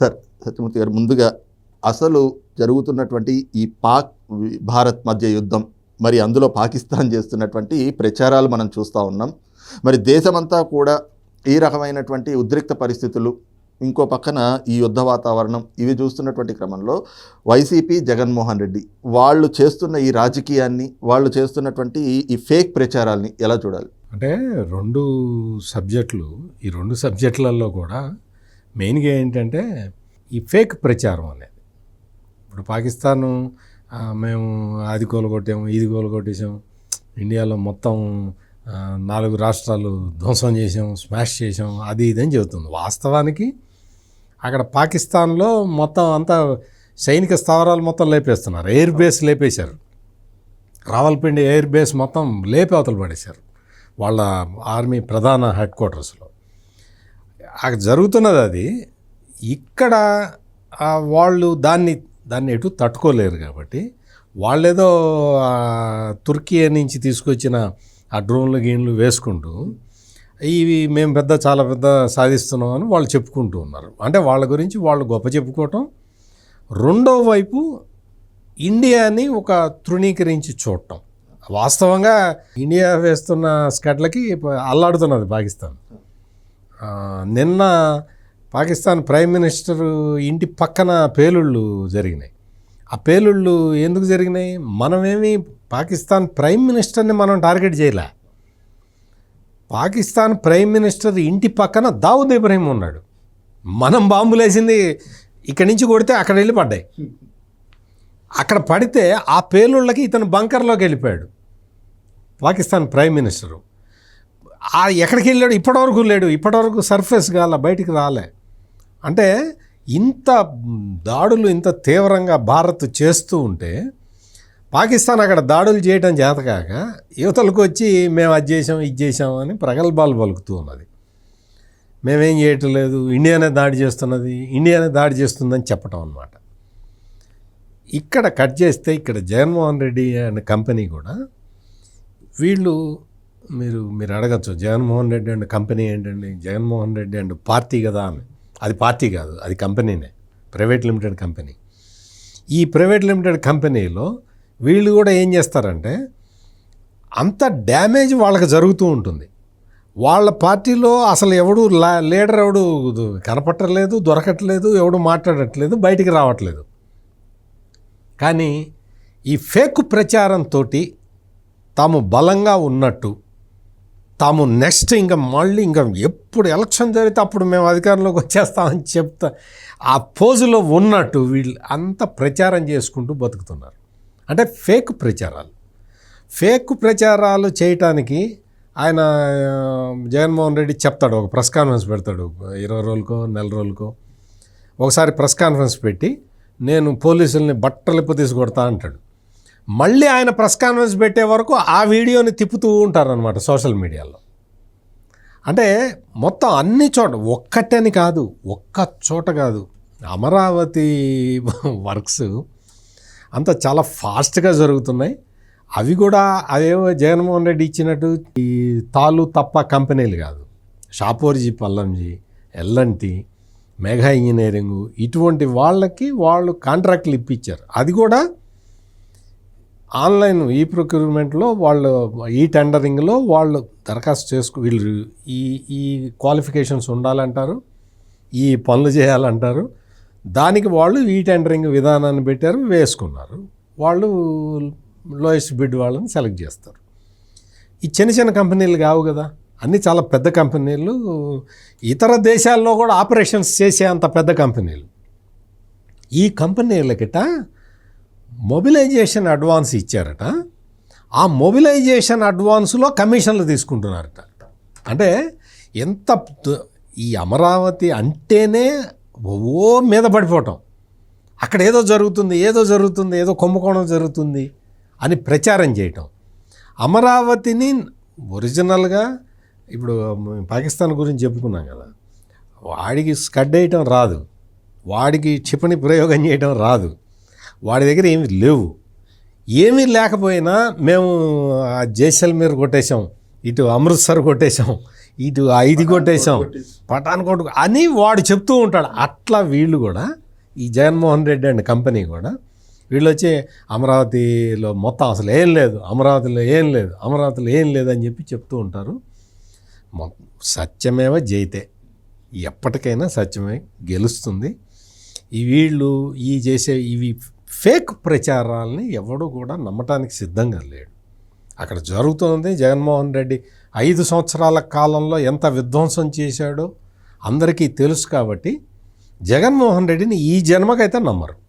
Sir Satyamurthy గారు ముందుగా అసలు జరుగుతున్నటువంటి ఈ పాక్ భారత్ మధ్య యుద్ధం మరి అందులో పాకిస్తాన్ చేస్తున్నటువంటి ప్రచారాలు మనం చూస్తూ ఉన్నాం. మరి దేశమంతా కూడా ఈ రకమైనటువంటి ఉద్రిక్త పరిస్థితులు ఇంకో పక్కన ఈ యుద్ధ వాతావరణం ఇవి చూస్తున్నటువంటి క్రమంలో వైసీపీ జగన్మోహన్ రెడ్డి వాళ్ళు చేస్తున్న ఈ రాజకీయాన్ని వాళ్ళు చేస్తున్నటువంటి ఈ- ఫేక్ ప్రచారాల్ని ఎలా చూడాలి? అంటే రెండు సబ్జెక్టులు ఈ రెండు సబ్జెక్టులలో కూడా మెయిన్గా ఏంటంటే ఈ ఫేక్ ప్రచారం అనేది. ఇప్పుడు పాకిస్తాను మేము అది కొట్టాము ఇది కొట్టేసాం ఇండియాలో మొత్తం నాలుగు రాష్ట్రాలు ధ్వంసం చేసాం స్మాష్ చేసాం అది ఇది అని చెబుతుంది. వాస్తవానికి అక్కడ పాకిస్తాన్లో మొత్తం అంతా సైనిక స్థావరాలు మొత్తం లేపేస్తున్నారు. ఎయిర్ బేస్ లేపేశారు. రావల్పిండి ఎయిర్ బేస్ మొత్తం లేపి అవతల పడేశారు. వాళ్ళ ఆర్మీ ప్రధాన హెడ్ క్వార్టర్స్లో. జరుగుతున్నది అది. ఇక్కడ వాళ్ళు దాన్ని దాన్ని ఎటు తట్టుకోలేరు కాబట్టి వాళ్ళేదో తుర్కీ నుంచి తీసుకొచ్చిన ఆ డ్రోన్లు గీన్లు వేసుకుంటూ ఇవి మేము పెద్ద చాలా పెద్ద సాధిస్తున్నాం అని వాళ్ళు చెప్పుకుంటూ ఉన్నారు. అంటే వాళ్ళ గురించి వాళ్ళు గొప్ప చెప్పుకోవటం. రెండో వైపు ఇండియాని ఒక తృణీకరించి చూడటం. వాస్తవంగా ఇండియా వేస్తున్న స్కట్లకి అల్లాడుతున్నది పాకిస్తాన్. నిన్న పాకిస్తాన్ ప్రైమ్ మినిస్టర్ ఇంటి పక్కన పేలుళ్ళు జరిగినాయి. ఆ పేలుళ్ళు ఎందుకు జరిగినాయి? మనమేమి పాకిస్తాన్ ప్రైమ్ మినిస్టర్ని మనం టార్గెట్ చేయలే. పాకిస్తాన్ ప్రైమ్ మినిస్టర్ ఇంటి పక్కన దావుద్ ఇబ్రహీం ఉన్నాడు. మనం బాంబులేసింది ఇక్కడి నుంచి కొడితే అక్కడ వెళ్ళి పడ్డాయి అక్కడ పడితే ఆ పేలుళ్ళకి ఇతను బంకర్లోకి వెళ్ళిపోయాడు. Pakistan prime minister. ఎక్కడికి వెళ్ళాడు ఇప్పటివరకు లేడు. ఇప్పటివరకు సర్ఫేస్ కాల బయటికి రాలే. అంటే ఇంత దాడులు ఇంత తీవ్రంగా భారత్ చేస్తూ ఉంటే పాకిస్తాన్ అక్కడ దాడులు చేయడం చేతకాక యువతలకు వచ్చి మేము అది చేసాం ఇది చేసాం అని ప్రగల్భాలు పలుకుతూ ఉన్నది. మేమేం చేయటం లేదు ఇండియానే దాడి చేస్తున్నది ఇండియానే దాడి చేస్తుందని చెప్పటం అనమాట ఇక్కడ కట్ చేస్తే ఇక్కడ జగన్మోహన్ రెడ్డి అండ్ కంపెనీ కూడా వీళ్ళు మీరు మీరు అడగచ్చు జగన్మోహన్ రెడ్డి అండ్ కంపెనీ ఏంటండి? జగన్మోహన్ రెడ్డి అండ్ పార్టీ కదా అని. అది పార్టీ కాదు అది కంపెనీనే ప్రైవేట్ లిమిటెడ్ కంపెనీ. ఈ ప్రైవేట్ లిమిటెడ్ కంపెనీలో వీళ్ళు కూడా ఏం చేస్తారంటే అంత డ్యామేజ్ వాళ్ళకి జరుగుతూ ఉంటుంది. వాళ్ళ పార్టీలో అసలు ఎవడు లా- లీడర్ ఎవడు కనపట్టలేదు దొరకట్లేదు ఎవడు మాట్లాడట్లేదు బయటికి రావట్లేదు. కానీ ఈ ఫేక్ ప్రచారంతో తాము బలంగా ఉన్నట్టు తాము నెక్స్ట్ ఇంకా మళ్ళీ ఇంకా ఎప్పుడు ఎలక్షన్ జరిగితే అప్పుడు మేము అధికారంలోకి వచ్చేస్తామని చెప్తా. ఆ పోజులో ఉన్నట్టు వీళ్ళు అంత ప్రచారం చేసుకుంటూ బతుకుతున్నారు. అంటే ఫేక్ ప్రచారాలు. ఫేక్ ప్రచారాలు చేయటానికి ఆయన జగన్మోహన్ రెడ్డి చెప్తాడు ఒక ప్రెస్ కాన్ఫరెన్స్ పెడతాడు ఇరవై రోజులకో నెల రోజులకో. ఒకసారి ప్రెస్ కాన్ఫరెన్స్ పెట్టి నేను పోలీసుల్ని బట్టలిప్ప తీసుకొడతా అంటాడు. మళ్ళీ ఆయన ప్రెస్ కాన్ఫరెన్స్ పెట్టే వరకు ఆ వీడియోని తిప్పుతూ ఉంటారనమాట సోషల్ మీడియాలో. అంటే మొత్తం అన్ని చోట ఒక్కటని కాదు ఒక్క చోట కాదు అమరావతి వర్క్స్ అంతా చాలా ఫాస్ట్గా జరుగుతున్నాయి. అవి కూడా అదేవో జగన్మోహన్ రెడ్డి ఇచ్చినట్టు ఈ తాలు తప్ప కంపెనీలు కాదు. Shapoorji Pallonji LNT mega engineering ఇటువంటి వాళ్ళకి వాళ్ళు కాంట్రాక్ట్లు ఇప్పించారు అది కూడా ఆన్లైన్ ఈ ప్రొక్యూర్మెంట్లో వాళ్ళు ఈ టెండరింగ్లో వాళ్ళు దరఖాస్తు చేసుకు వీళ్ళు ఈ ఈ క్వాలిఫికేషన్స్ ఉండాలంటారు ఈ పనులు చేయాలంటారు. దానికి వాళ్ళు ఈ టెండరింగ్ విధానాన్ని పెట్టారు వేసుకున్నారు. వాళ్ళు లోయెస్ట్ బిడ్ వాళ్ళని సెలెక్ట్ చేస్తారు. ఈ చిన్న చిన్న కంపెనీలు కావు కదా. అన్నీ చాలా పెద్ద కంపెనీలు. ఇతర దేశాల్లో కూడా ఆపరేషన్స్ చేసే అంత పెద్ద కంపెనీలు. ఈ కంపెనీలకిట మొబిలైజేషన్ అడ్వాన్స్ ఇచ్చారట. ఆ మొబిలైజేషన్ అడ్వాన్స్లో కమిషన్లు తీసుకుంటున్నారట. అంటే ఎంత ఈ అమరావతి అంటేనే ఓ మీద పడిపోవటం. అక్కడ ఏదో జరుగుతుంది ఏదో జరుగుతుంది ఏదో కుంభకోణం జరుగుతుంది అని ప్రచారం చేయటం. అమరావతిని ఒరిజినల్గా ఇప్పుడు పాకిస్తాన్ గురించి చెప్పుకున్నాం కదా. వాడికి స్కడ్ వేయటం రాదు. వాడికి క్షిపణి ప్రయోగం చేయటం రాదు. వాడి దగ్గర ఏమి లేవు. ఏమీ లేకపోయినా మేము ఆ జైసల్మీర్ కొట్టేశాం ఇటు అమృత్సర్ కొట్టేశాం ఇటు ఐదు కొట్టేసాం. పటాన్ కొట్టు అని వాడు చెప్తూ ఉంటాడు. అట్లా వీళ్ళు కూడా ఈ జగన్మోహన్ రెడ్డి అండ్ కంపెనీ కూడా వీళ్ళు వచ్చి అమరావతిలో మొత్తం అసలు ఏం లేదు అమరావతిలో ఏం లేదు అమరావతిలో ఏం లేదు అని చెప్పి చెప్తూ ఉంటారు. సత్యమేవ జయితే ఎప్పటికైనా సత్యమే గెలుస్తుంది. ఈ వీళ్ళు ఈ చేసే ఇవి ఫేక్ ప్రచారాలని ఎవడు కూడా నమ్మటానికి సిద్ధంగా లేడు. అక్కడ జరుగుతుంది జగన్మోహన్ రెడ్డి ఐదు సంవత్సరాల కాలంలో ఎంత విధ్వంసం చేశాడో అందరికీ తెలుసు కాబట్టి జగన్మోహన్ రెడ్డిని ఈ జన్మకైతే నమ్మరు.